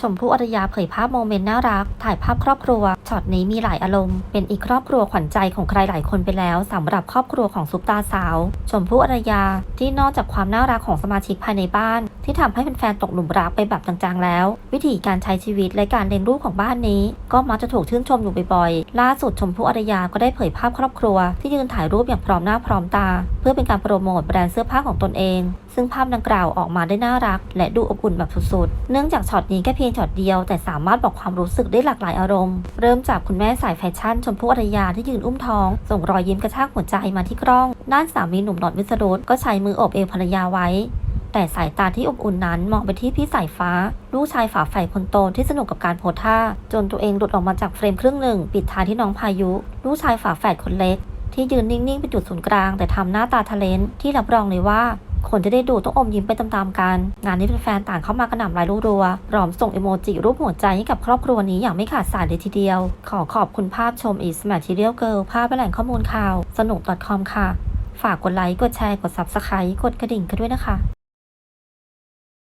ชมพู่อรยาเผยภาพโมเมนต์น่ารัก ถ่ายภาพครอบครัว ช็อตนี้มีหลายอารมณ์ เป็นอีกครอบครัวขวัญใจของใครหลายคนไปแล้วสำหรับครอบครัวของซุปตาสาว ชมพู่อรยา ที่นอกจากความน่ารักของสมาชิกภายในบ้าน ที่ทำให้แฟนๆตกหลุมรักไปแบบจางๆแล้ว วิธีการใช้ชีวิตและการเลี้ยงลูกของบ้านนี้ ก็มักจะถูกชื่นชมอยู่บ่อยๆ ล่าสุดชมพู่อรยาก็ได้เผยภาพครอบครัว ที่ยืนถ่ายรูปอย่างพร้อมหน้าพร้อมตา เพื่อเป็นการโปรโมทแบรนด์เสื้อผ้าของตนเอง ซึ่งภาพดังกล่าวออกมาได้น่ารัก และดูอบอุ่นแบบสุดๆ เนื่องจากช็อตนี้แค่เพียงช็อตเดียว แต่สามารถบอกความรู้สึกได้หลากหลายอารมณ์ เริ่มจากคุณแม่สายแฟชั่นชมพู่อรยาที่ยืนอุ้มท้อง ส่งรอยยิ้มกระชากหัวใจมาที่กล้อง ด้านสามีหนุ่มหนอดวิสรุตก็ใช้มือโอบเอวภรรยาไว้ แต่สายตาที่อบอุ่นนั้นมองไปที่พี่สายฟ้า ลูกชายฝาแฝดคนโตที่สนุกกับการโพสท่า จนตัวเองหลุดออกมาจากเฟรมครึ่งหนึ่ง ปิดท้ายที่น้องพายุ ลูกชายฝาแฝดคนเล็กที่ยืนนิ่งๆเป็นจุดศูนย์กลาง แต่ทำหน้าตาทะเลนที่รับรองเลยว่า คนจะได้ดูต้องอมยิ้มไปตามๆกัน งานนี้แฟนๆต่างเข้ามากระหน่ำรายรัวๆรอมส่งอีโมจิรูปหัวใจให้กับครอบครัวนี้อย่างไม่ขาดสายเลยทีเดียว ขอขอบคุณภาพชมอีสมาร์ทเรียลเกิลภาพและแหล่งข้อมูลข่าว สนุก .com ค่ะ ฝากกดไลค์ กดแชร์ กด subscribe กดกระดิ่งกันด้วยนะคะ